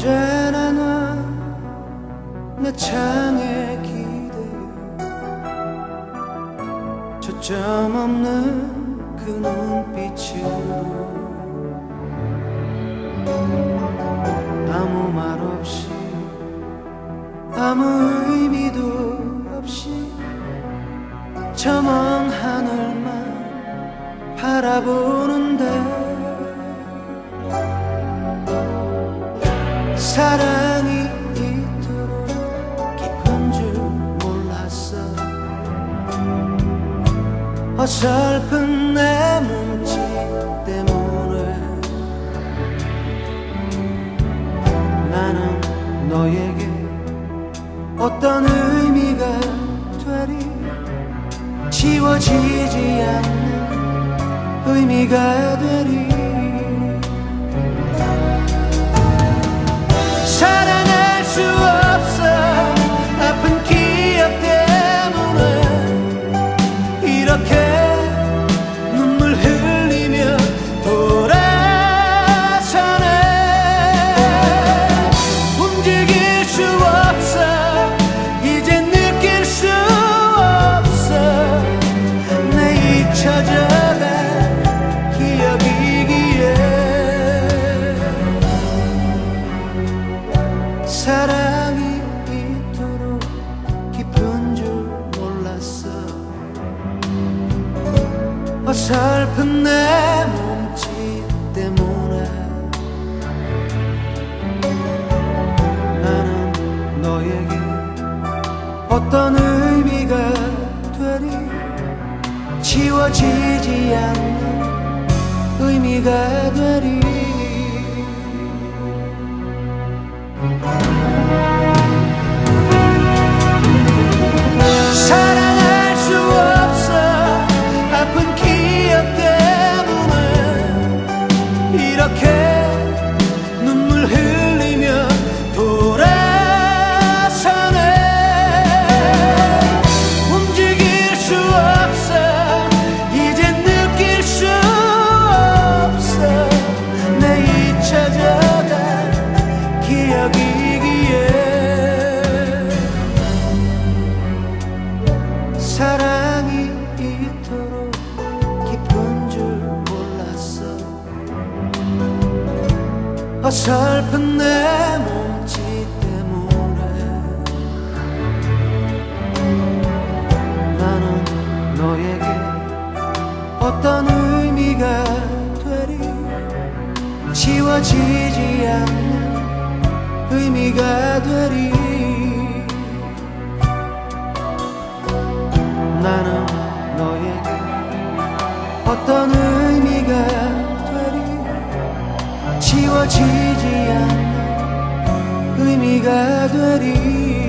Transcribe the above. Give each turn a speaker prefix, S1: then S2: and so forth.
S1: 언제나 넌내 창에 기대어 초점 없는 그 눈빛으로 아무 말 없이 아무 의미도 없이 저먼 하늘만 바라보는데 어설픈 내 몸짓 때문에 나는 너에게 어떤 의미가 되리? 지워지지 않는 의미가 되리 어설픈 내 몸짓 때문에 나는 너에게 어떤 의미가 되리 지워지지 않는 의미가 되리 이렇게 어설픈 내 몸짓 때문에 나는 너에게 어떤 의미가 되리? 지워지지 않는 의미가 되리? 나는 너에게 어떤 의미가 지워지지 않는 의미가 되리